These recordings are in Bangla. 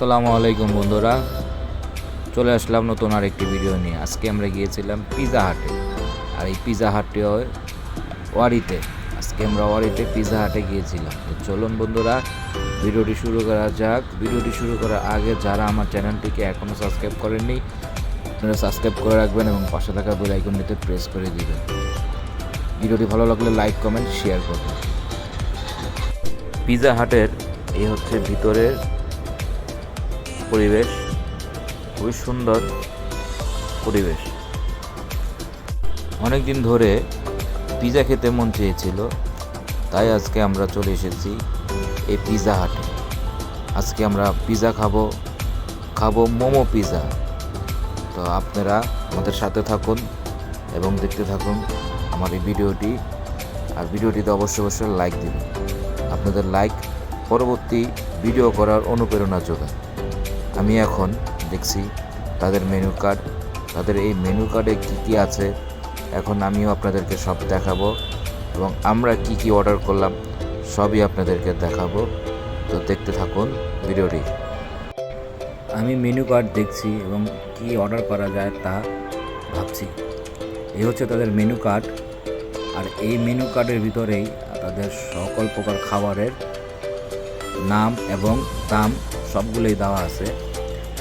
আসসালামু আলাইকুম বন্ধুরা। চলে আসলাম নতুন আর একটি ভিডিও নিয়ে। আজকে আমরা গিয়েছিলাম পিজা হাটে আর এই পিজা হাটটি হয় ওয়ারিতে আজকে আমরা ওয়ারিতে পিজা হাটে গিয়েছিলাম। তো চলুন বন্ধুরা, ভিডিওটি শুরু করা যাক। ভিডিওটি শুরু করার আগে যারা আমার চ্যানেলটিকে এখনও সাবস্ক্রাইব করেননি, আপনারা সাবস্ক্রাইব করে রাখবেন এবং পাশে থাকা বেল আইকনটিতে প্রেস করে দিবেন। ভিডিওটি ভালো লাগলে লাইক, কমেন্ট, শেয়ার করবেন। পিজা হাটের এই হচ্ছে ভিতরের পরিবেশ, খুবই সুন্দর পরিবেশ। অনেক দিন ধরে পিজা খেতে মন চেয়েছিল, তাই আজকে আমরা চলে এসেছি এই পিজা হাটে। আজকে আমরা পিজা খাব খাব মোমো পিজা। তো আপনারা আমাদের সাথে থাকুন এবং দেখতে থাকুন আমার এই ভিডিওটি, আর ভিডিওটিতে অবশ্যই অবশ্যই লাইক দিবেন। আপনাদের লাইক পরবর্তী ভিডিও করার অনুপ্রেরণা যোগায় আমি এখন দেখছি তাদের মেনু কার্ড তাদের এই মেনু কার্ডে কী কী আছে। এখন আমিও আপনাদেরকে সব দেখাবো এবং আমরা কি কি অর্ডার করলাম, সবই আপনাদেরকে দেখাবো। তো দেখতে থাকুন ভিডিওটি। আমি মেনু কার্ড দেখছি এবং কি অর্ডার করা যায় তা ভাবছি। এই হচ্ছে তাদের মেনু কার্ড আর এই মেনু কার্ডের ভিতরেই তাদের সকল প্রকার খাবারের নাম এবং দাম সবগুলোই দেওয়া আছে।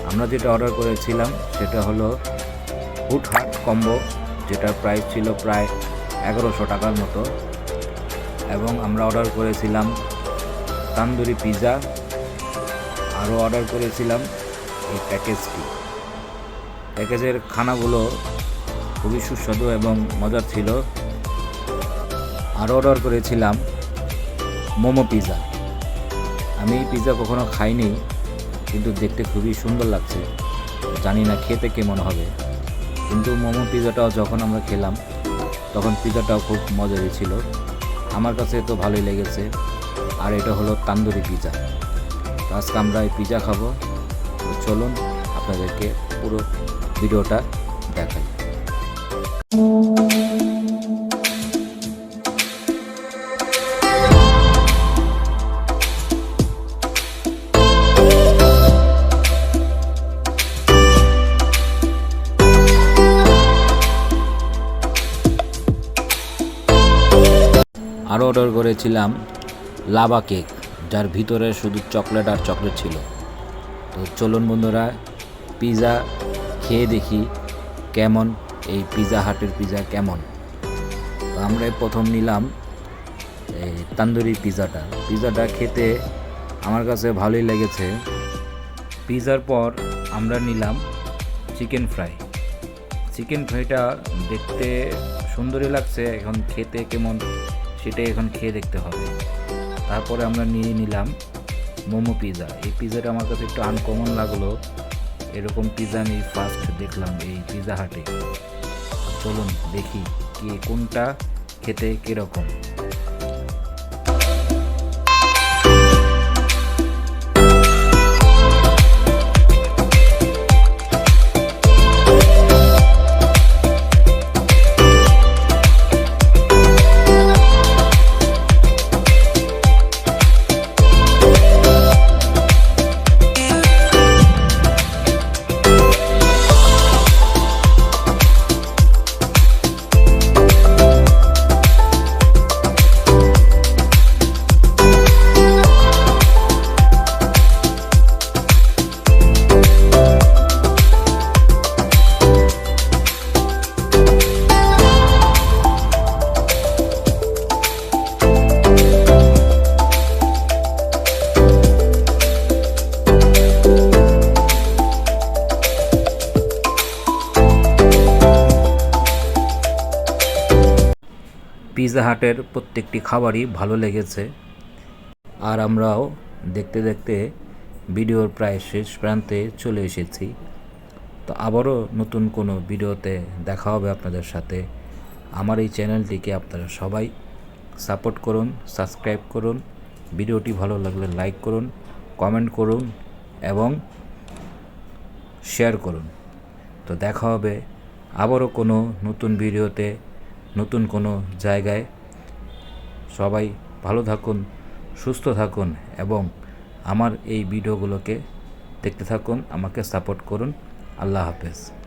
আমরা যেটা অর্ডার করেছিলাম সেটা হলো হুট হাট কম্বো, যেটার প্রাইস ছিল প্রায় এগারোশো টাকার মতো। এবং আমরা অর্ডার করেছিলাম তান্দুরি পিৎজা আরও অর্ডার করেছিলাম এই প্যাকেজটি প্যাকেজের খানাগুলো খুবই সুস্বাদু এবং মজার ছিল। আরও অর্ডার করেছিলাম মোমো পিৎজা আমি পিৎজা কখনো খাইনি। কিন্তু দেখতে খুবই সুন্দর লাগছে জানি না খেতে কেমন হবে। কিন্তু মোমো পিৎজাটাও যখন আমরা খেলাম, তখন পিৎজাটাও খুব মজারই ছিল। আমার কাছে তো ভালোই লেগেছে। আর এটা হলো তান্দুরি পিৎজা তো আজকে আমরা এই পিৎজা খাব। তো চলুন আপনাদেরকে পুরো ভিডিওটা দেখাই। আরও অর্ডার করেছিলাম লাভা কেক, যার ভিতরে শুধু চকলেট আর চকলেট ছিল। তো চলুন বন্ধুরা পিৎজা খেয়ে দেখি কেমন, এই পিৎজা হাটের পিৎজা কেমন। তো আমরা প্রথম নিলাম এই তান্দুরি পিৎজাটা পিৎজাটা খেতে আমার কাছে ভালোই লেগেছে। পিৎজার পর আমরা নিলাম চিকেন ফ্রাই। চিকেন ফ্রাইটা দেখতে সুন্দরই লাগছে, এখন খেতে কেমন সেটাই এখন খেয়ে দেখতে হবে। তারপরে আমরা নিয়ে নিলাম মোমো পিৎজা এই পিৎজাটা আমার কাছে একটু আনকমন লাগল। এরকম পিজা আমি ফার্স্ট দেখলাম এই পিৎজা হাটে। চলুন দেখি কি কোনটা খেতে কীরকম। পিৎজা হাটের প্রত্যেকটি খাবারই ভালো লেগেছে। আর আমরাও দেখতে দেখতে ভিডিওর প্রায় শেষ প্রান্তে চলে এসেছি। তো আবারও নতুন কোনো ভিডিওতে দেখা হবে আপনাদের সাথে। আমার এই চ্যানেলটিকে আপনারা সবাই সাপোর্ট করুন, সাবস্ক্রাইব করুন, ভিডিওটি ভালো লাগলে লাইক করুন, কমেন্ট করুন এবং শেয়ার করুন। তো দেখা হবে আবারও কোনো নতুন ভিডিওতে। নতুন কোনো জায়গায়। সবাই ভালো থাকুন, সুস্থ থাকুন এবং আমার এই ভিডিওগুলোকে দেখতে থাকুন, আমাকে সাপোর্ট করুন। আল্লাহ হাফেজ।